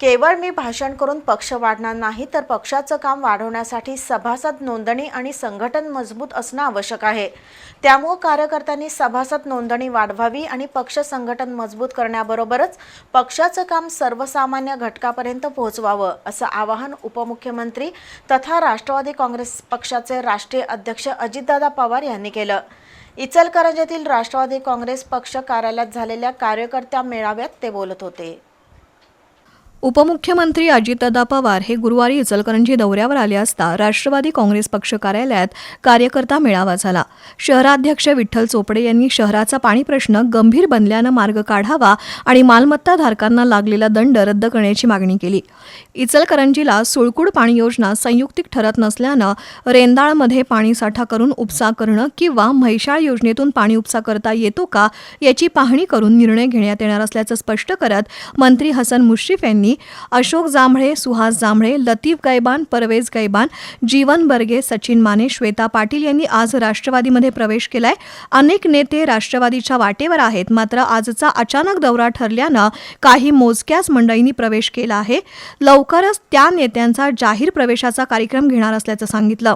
केवळ मी भाषण करून पक्ष वाढणार नाही तर पक्षाचं काम वाढवण्यासाठी सभासद नोंदणी आणि संघटन मजबूत असणं आवश्यक आहे. त्यामुळं कार्यकर्त्यांनी सभासद नोंदणी वाढवावी आणि पक्ष संघटन मजबूत करण्याबरोबरच पक्षाचं काम सर्वसामान्य घटकापर्यंत पोहोचवावं असं आवाहन उपमुख्यमंत्री तथा राष्ट्रवादी काँग्रेस पक्षाचे राष्ट्रीय अध्यक्ष अजितदादा पवार यांनी केलं. इचलकरंजीतील राष्ट्रवादी काँग्रेस पक्ष कार्यालयात झालेल्या कार्यकर्त्या मेळाव्यात ते बोलत होते. उपमुख्यमंत्री अजितदादा पवार हे गुरुवारी इचलकरंजी दौऱ्यावर आले असता राष्ट्रवादी काँग्रेस पक्ष कार्यालयात कार्यकर्ता मेळावा झाला. शहराध्यक्ष विठ्ठल चोपडे यांनी शहराचा पाणी प्रश्न गंभीर बनल्यानं मार्ग काढावा आणि मालमत्ता धारकांना लागलेला दंड रद्द करण्याची मागणी केली. इचलकरंजीला सुळकुड पाणी योजना संयुक्तिक ठरत नसल्यानं रेंदाळमध्ये पाणी साठा करून उपसा करणं किंवा म्हैशाळ योजनेतून पाणी उपसा करता येतो का याची पाहणी करून निर्णय घेण्यात येणार असल्याचं स्पष्ट करत मंत्री हसन मुश्रीफ यांनी अशोक जांभळे सुहास जांभळे लतीफ गैबान परवेज गैबान जीवन बर्गे सचिन माने श्वेता पाटील यांनी आज राष्ट्रवादीमध्ये प्रवेश केलाय. अनेक नेते राष्ट्रवादीच्या वाटेवर आहेत मात्र आजचा अचानक दौरा ठरल्यानं काही मोजक्याच मंडळींनी प्रवेश केला आहे. लवकरच त्या नेत्यांचा जाहीर प्रवेशाचा कार्यक्रम घेणार असल्याचं सांगितलं.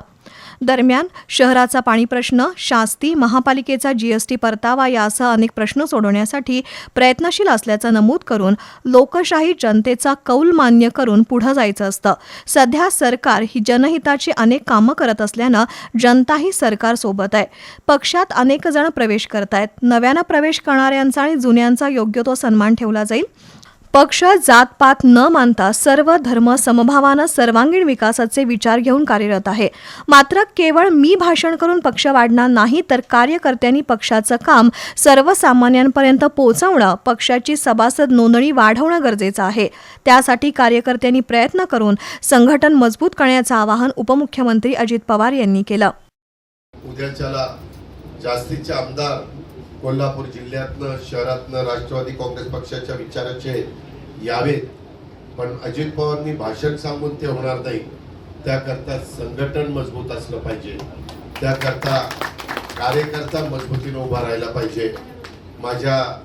दरम्यान शहराचा पाणी प्रश्न शास्ती महापालिकेचा जीएसटी परतावा यासह अनेक प्रश्न सोडवण्यासाठी प्रयत्नशील असल्याचं नमूद करून लोकशाही जनतेचा कौल मान्य करून पुढं जायचं असतं. सध्या सरकार ही जनहिताची अनेक कामं करत असल्यानं जनताही सरकारसोबत आहे. पक्षात अनेक जण प्रवेश करतायत. नव्यानं प्रवेश करणाऱ्यांचा आणि जुन्यांचा योग्य तो सन्मान ठेवला जाईल. पक्ष जातपात न मानता सर्व धर्म समभावानं सर्वांगीण विकासाचे विचार घेऊन कार्यरत आहे. मात्र केवळ मी भाषण करून पक्ष वाढणार नाही तर कार्यकर्त्यांनी पक्षाचं काम सर्वसामान्यांपर्यंत पोहोचवणं पक्षाची सभासद नोंदणी वाढवणं गरजेचं आहे. त्यासाठी कार्यकर्त्यांनी प्रयत्न करून संघटन मजबूत करण्याचं आवाहन उपमुख्यमंत्री अजित पवार यांनी केलं. उद्याच्याला जास्तीचे आमदार कोल्हापूर जिल्ह्यातनं शहरातनं राष्ट्रवादी काँग्रेस पक्षाच्या विचाराचे यावेत. पण अजित पवारांनी भाषण सांगून ते होणार नाही. त्याकरता संघटन मजबूत असलं पाहिजे. त्याकरता कार्यकर्ता मजबूतीनं उभा राहायला पाहिजे. माझ्या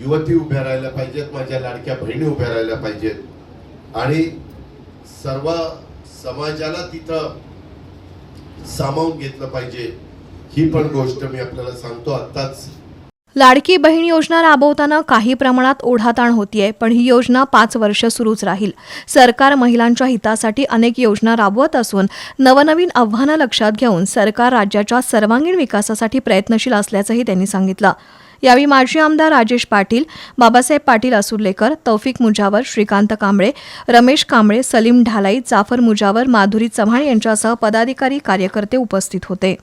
युवती उभ्या राहायला पाहिजेत माझ्या लाडक्या बहिणी उभ्या राहायला पाहिजेत. आणि सर्व समाजाला तिथं सामावून घेतलं पाहिजे. ही पण गोष्ट मी आपल्याला सांगतो आत्ताच. लाडकी बहीण योजना राबवताना काही प्रमाणात ओढाताण होतीये पण ही योजना पाच वर्ष सुरूच राहील. सरकार महिलांच्या हितासाठी अनेक योजना राबवत असून नवनवीन आव्हानं लक्षात घेऊन सरकार राज्याच्या सर्वांगीण विकासासाठी प्रयत्नशील असल्याचंही त्यांनी सांगितलं. यावेळी माजी आमदार राजेश पाटील बाबासाहेब पाटील असुर्लेकर तौफिक मुजावर श्रीकांत कांबळे रमेश कांबळे सलीम ढालाई जाफर मुजावर माधुरी चव्हाण यांच्यासह पदाधिकारी कार्यकर्ते उपस्थित होते.